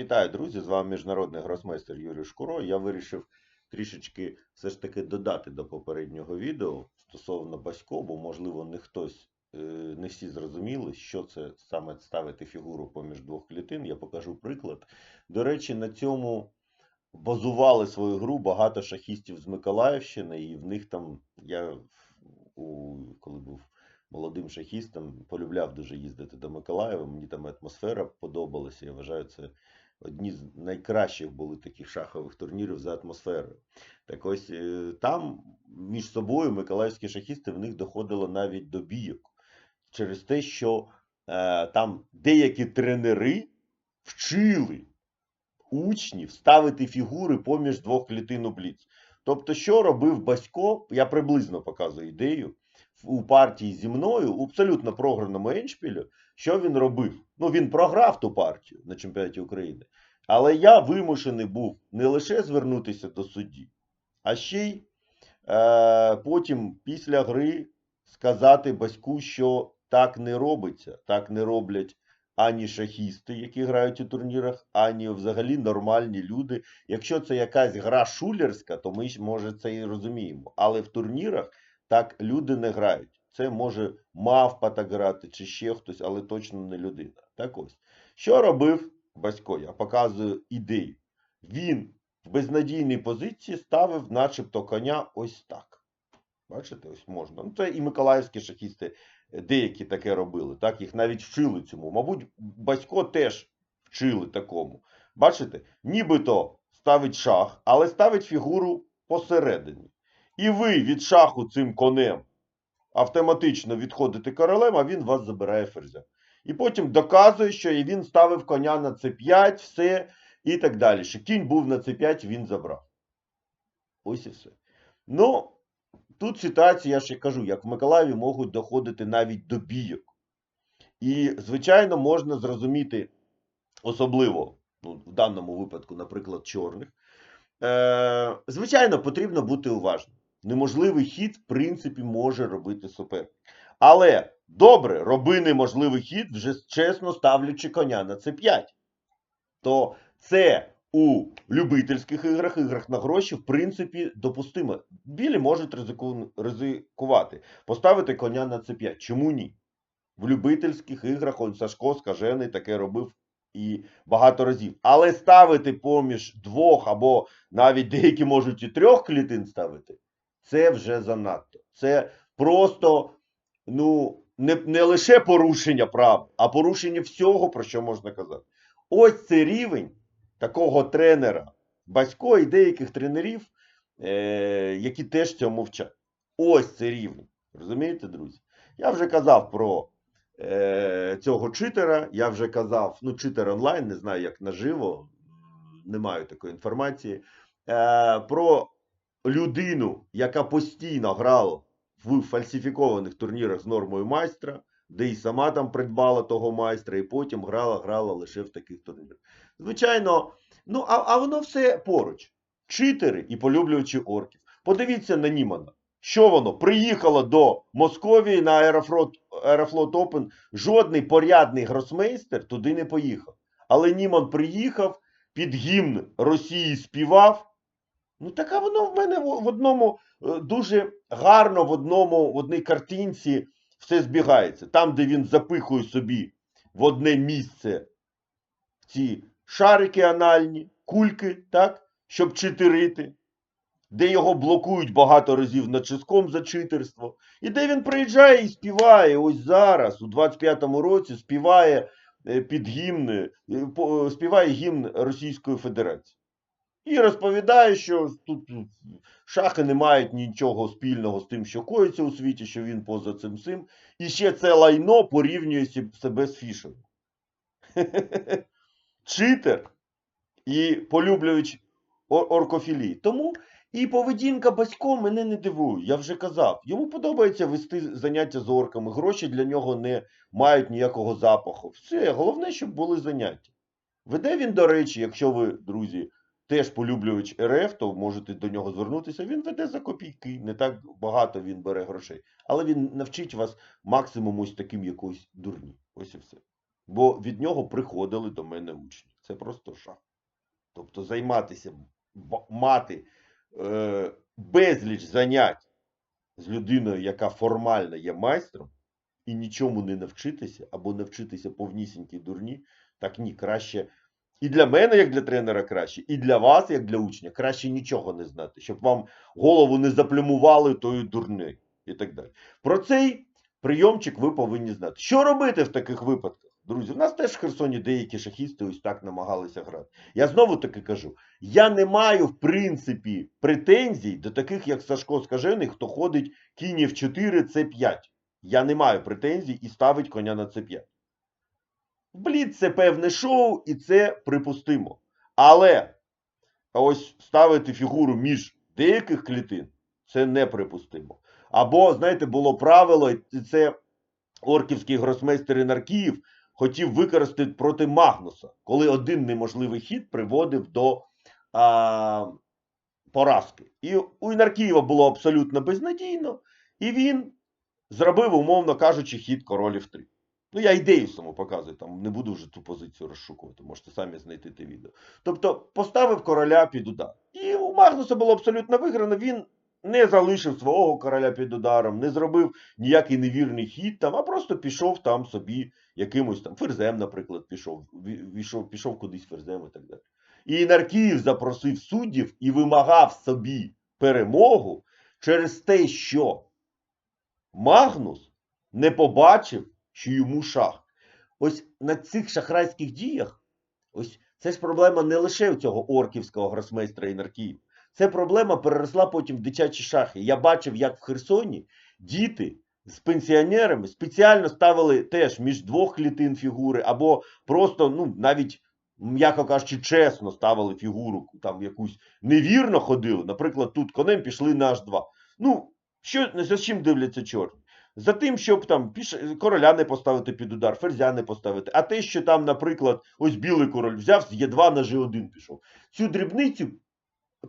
Вітаю, друзі! З вами міжнародний гросмейстер Юрій Шкуро. Я вирішив трішечки все ж таки додати до попереднього відео стосовно Басько, бо, можливо, не хтось, е, не всі зрозуміли, що це саме ставити фігуру поміж двох клітин. Я покажу приклад. До речі, на цьому базували свою гру багато шахістів з Миколаївщини, і в них там я у, коли був молодим шахістом, полюбляв дуже їздити до Миколаєва. Мені там атмосфера подобалася. Я вважаю, це одні з найкращих були таких шахових турнірів за атмосферою. Так ось е, там між собою миколаївські шахісти в них доходило навіть до бійок через те, що е, там деякі тренери вчили учнів ставити фігури поміж двох клітин у бліц. Тобто, що робив Басько, я приблизно показую ідею, у партії зі мною, у абсолютно програному еншпілю, що він робив? Ну, він програв ту партію на чемпіонаті України. Але я вимушений був не лише звернутися до судді, а ще й е, потім після гри сказати Баську, що так не робиться, так не роблять ані шахісти, які грають у турнірах, ані взагалі нормальні люди. Якщо це якась гра шулерська, то ми може це і розуміємо. Але в турнірах так люди не грають. Це може мавпа так грати, чи ще хтось, але точно не людина. Так ось. Що робив Басько? Я показую ідею. Він в безнадійній позиції ставив, начебто, коня ось так. Бачите, ось можна. Ну, це і миколаївські шахісти е, деякі таке робили. Так, їх навіть вчили цьому. Мабуть, Басько теж вчили такому. Бачите, нібито ставить шах, але ставить фігуру посередині. І ви від шаху цим конем автоматично відходите королем, а він вас забирає ферзя. І потім доказує, що він ставив коня на c5, все і так далі. Що кінь був на c5, він забрав. Ось і все. Ну, тут ситуація, я ще кажу, як в Миколаєві можуть доходити навіть до бійок. І, звичайно, можна зрозуміти, особливо ну, в даному випадку, наприклад, чорних. Е, звичайно, потрібно бути уважним. Неможливий хід, в принципі, може робити суперник. Але добре, роби неможливий хід, вже чесно ставлячи коня на c5. То це у любительських іграх, іграх на гроші, в принципі, допустимо. Білі можуть ризику... ризикувати. Поставити коня на c5. Чому ні? В любительських іграх он Сашко Скажений таке робив і багато разів. Але ставити поміж двох або навіть деякі можуть і трьох клітин ставити, це вже занадто. Це просто ну, не, не лише порушення прав, а порушення всього, про що можна казати. Ось це рівень такого тренера Басько і деяких тренерів, е, які теж цьому вчать. Ось це рівень. Розумієте, друзі? Я вже казав про е, цього читера, я вже казав, ну, читер онлайн, не знаю, як наживо, не маю такої інформації. Е, про людину, яка постійно грала в фальсифікованих турнірах з нормою майстра, де і сама там придбала того майстра, і потім грала, грала лише в таких турнірах. Звичайно, ну а, а воно все поруч. Читери і полюблювачі орків. Подивіться на Німана. Що воно? Приїхало до Московії на Аерофлот, Аерофлот Open. Жодний порядний гросмейстер туди не поїхав. Але Німан приїхав, під гімн Росії співав. Ну, така воно в мене в одному е, дуже гарно в одному, в одній картинці все збігається. Там, де він запихує собі в одне місце ці шарики анальні, кульки, так, щоб читерити, де його блокують багато разів начиском за читерство, і де він приїжджає і співає ось зараз, у 25-му році, співає е, під гімн, е, співає гімн Російської Федерації. І розповідає, що тут шахи не мають нічого спільного з тим, що коїться у світі, що він поза цим цим. І ще це лайно порівнює себе з Фішером. Читер і полюблювач ор- оркофілії. Тому і поведінка Басько мене не дивує. Я вже казав. Йому подобається вести заняття з орками. Гроші для нього не мають ніякого запаху. Все, головне, щоб були заняття. Веде він, до речі, якщо ви, друзі, теж полюблювач РФ, то можете до нього звернутися. Він веде за копійки, не так багато він бере грошей. Але він навчить вас максимум ось таким якоюсь дурні. Ось і все. Бо від нього приходили до мене учні. Це просто жах. Тобто займатися, мати е, безліч занять з людиною, яка формально є майстром, і нічому не навчитися, або навчитися повнісінькій дурні, так ні, краще. І для мене, як для тренера, краще, і для вас, як для учня, краще нічого не знати, щоб вам голову не заплюмували тою дурнею і так далі. Про цей прийомчик ви повинні знати. Що робити в таких випадках? Друзі, у нас теж в Херсоні деякі шахісти ось так намагалися грати. Я знову таки кажу: я не маю, в принципі, претензій до таких, як Сашко Скажений, хто ходить кінь F4, C5. Я не маю претензій і ставить коня на C5. Бліц це певне шоу, і це припустимо. Але ось ставити фігуру між деяких клітин це неприпустимо. Або, знаєте, було правило, і це орківський гросмейстер Інаркіїв хотів використати проти Магнуса, коли один неможливий хід приводив до а, поразки. І у Інаркієва було абсолютно безнадійно, і він зробив, умовно кажучи, хід королів 3. Ну, я ідею саму показую, там не буду вже ту позицію розшукувати, можете самі знайти те відео. Тобто поставив короля під удар. І у Магнуса було абсолютно виграно. Він не залишив свого короля під ударом, не зробив ніякий невірний хід там, а просто пішов там собі якимось там ферзем, наприклад, пішов, війшов, пішов кудись ферзем і так далі. І Наркіїв запросив суддів і вимагав собі перемогу через те, що Магнус не побачив, що йому шах. Ось на цих шахрайських діях, ось це ж проблема не лише у цього орківського гросмейстра і Наркіїв. Це проблема переросла потім в дитячі шахи. Я бачив, як в Херсоні діти з пенсіонерами спеціально ставили теж між двох клітин фігури, або просто, ну, навіть, м'яко кажучи, чесно ставили фігуру, там якусь невірно ходили. Наприклад, тут конем пішли на H2. Ну, що, за чим дивляться чорні? За тим, щоб там короля не поставити під удар, ферзя не поставити. А те, що там, наприклад, ось білий король взяв, з Є2 на G1 пішов. Цю дрібницю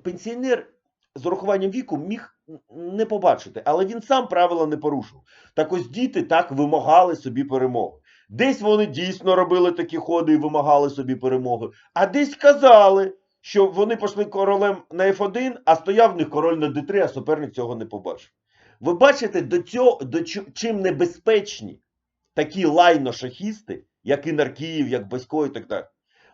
пенсіонер з урахуванням віку міг не побачити, але він сам правила не порушував. Так ось діти так вимагали собі перемоги. Десь вони дійсно робили такі ходи і вимагали собі перемоги, а десь казали, що вони пішли королем на F1, а стояв в них король на D3, а суперник цього не побачив. Ви бачите, до цього, до чим небезпечні такі лайно-шахісти, як і Наркіїв, як Басько і так далі.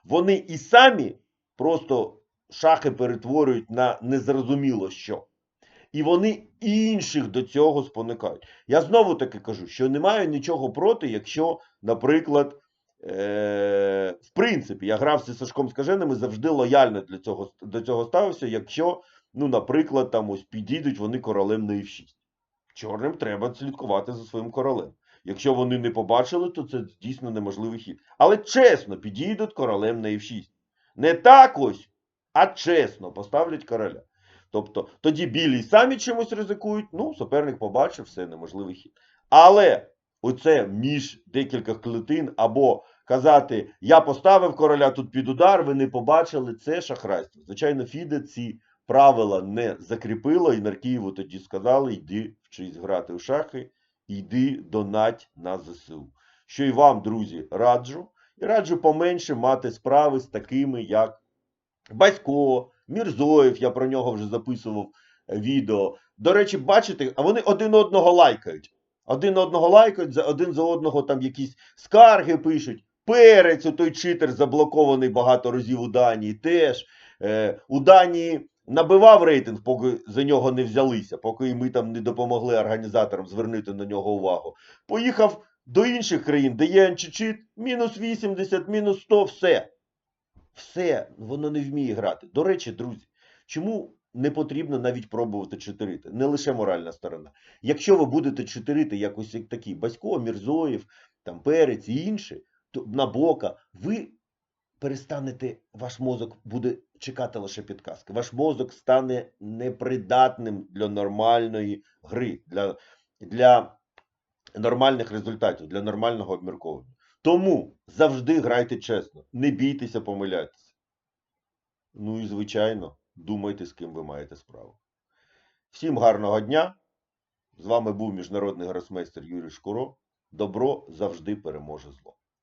Вони і самі просто шахи перетворюють на незрозуміло що. І вони інших до цього спонукають. Я знову таки кажу, що не маю нічого проти, якщо, наприклад, е- в принципі, я грав зі Сашком Скаженим і завжди лояльно для цього, до цього ставився, якщо, ну, наприклад, там ось підійдуть вони королем на F6. Чорним треба слідкувати за своїм королем. Якщо вони не побачили, то це дійсно неможливий хід. Але чесно, підійдуть королем на F6. Не так ось, а чесно поставлять короля. Тобто тоді білі самі чимось ризикують, ну, суперник побачив, все, неможливий хід. Але оце між декілька клітин або казати, я поставив короля тут під удар, ви не побачили, це шахрайство. Звичайно, Фіде ці правила не закріпило, і Наркієву тоді сказали, йди вчись грати у шахи, йди донать на ЗСУ. Що і вам, друзі, раджу. І раджу поменше мати справи з такими, як Батько, Мірзоєв, я про нього вже записував е, відео. До речі, бачите, а вони один одного лайкають. Один одного лайкають, один за одного там якісь скарги пишуть. Перець, той читер заблокований багато разів у Данії, теж. Е, у Данії набивав рейтинг, поки за нього не взялися, поки ми там не допомогли організаторам звернути на нього увагу. Поїхав до інших країн, де є античит, мінус 80, мінус 100, все. Все, воно не вміє грати. До речі, друзі, чому не потрібно навіть пробувати читерити? Не лише моральна сторона. Якщо ви будете читерити якось як такі Басько, Мірзоєв, там Перець і інші, то Набока, ви перестанете, ваш мозок буде чекати лише підказки. Ваш мозок стане непридатним для нормальної гри, для, для нормальних результатів, для нормального обмірковування. Тому завжди грайте чесно, не бійтеся помилятися. Ну і, звичайно, думайте, з ким ви маєте справу. Всім гарного дня! З вами був міжнародний гросмейстер Юрій Шкуро. Добро завжди переможе зло.